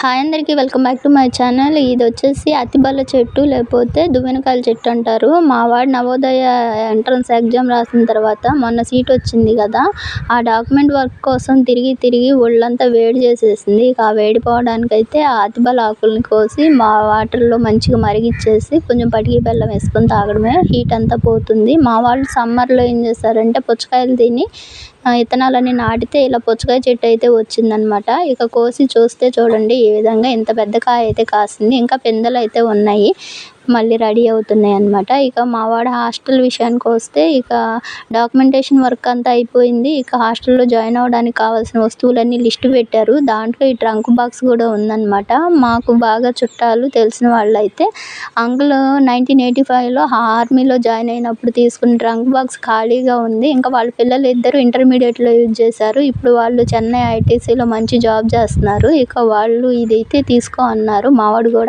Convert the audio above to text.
Hi అందరికీ welcome back to my channel. ఇది వచ్చేసి అతిబల్ల చెట్టు లేకపోతే దువ్వెనకాయల చెట్టు అంటారు. మా వాడు నవోదయ ఎంట్రన్స్ ఎగ్జామ్ రాసిన తర్వాత మొన్న సీట్ వచ్చింది కదా ఆ డాక్యుమెంట్ వర్క్ కోసం తిరిగి తిరిగి ఒళ్ళంతా వేడి చేసేసింది. ఇక ఆ వేడి పోవడానికైతే ఆ అతిబల ఆకుల్ని కోసి మా వాటర్లో మంచిగా మరిగిచ్చేసి కొంచెం పటికి బెల్లం వేసుకొని తాగడమే. హీట్ అంతా పోతుంది. మా వాళ్ళు సమ్మర్లో ఏం చేస్తారంటే పుచ్చకాయలు తిని విత్తనాలన్నీ నాటితే ఇలా పుచ్చకాయ చెట్టు అయితే వచ్చిందనమాట ఇక కోసి చూస్తే చూడండి ఈ విధంగా ఇంత పెద్ద కాయ అయితే కాసింది. ఇంకా పిందెలు అయితే ఉన్నాయి. మళ్ళీ రెడీ అవుతున్నాయి అనమాట ఇక మా వాడు హాస్టల్ విషయానికి వస్తే ఇక డాక్యుమెంటేషన్ వర్క్ అంతా అయిపోయింది. ఇక హాస్టల్లో జాయిన్ అవ్వడానికి కావాల్సిన వస్తువులన్నీ లిస్ట్ పెట్టారు. దాంట్లో ఈ ట్రంక్ బాక్స్ కూడా ఉందన్నమాట. మాకు బాగా చుట్టాలు తెలిసిన వాళ్ళు అయితే అంకుల్ నైన్టీన్ ఎయిటీ ఫైవ్లో ఆర్మీలో జాయిన్ అయినప్పుడు తీసుకున్న ట్రంక్ బాక్స్ ఖాళీగా ఉంది. ఇంకా వాళ్ళ పిల్లలు ఇద్దరు ఇంటర్మీడియట్లో యూజ్ చేశారు. ఇప్పుడు వాళ్ళు చెన్నై ఐటీసీలో మంచి జాబ్ చేస్తున్నారు. ఇక వాళ్ళు ఇదైతే తీసుకో అన్నారు. మావాడు కూడా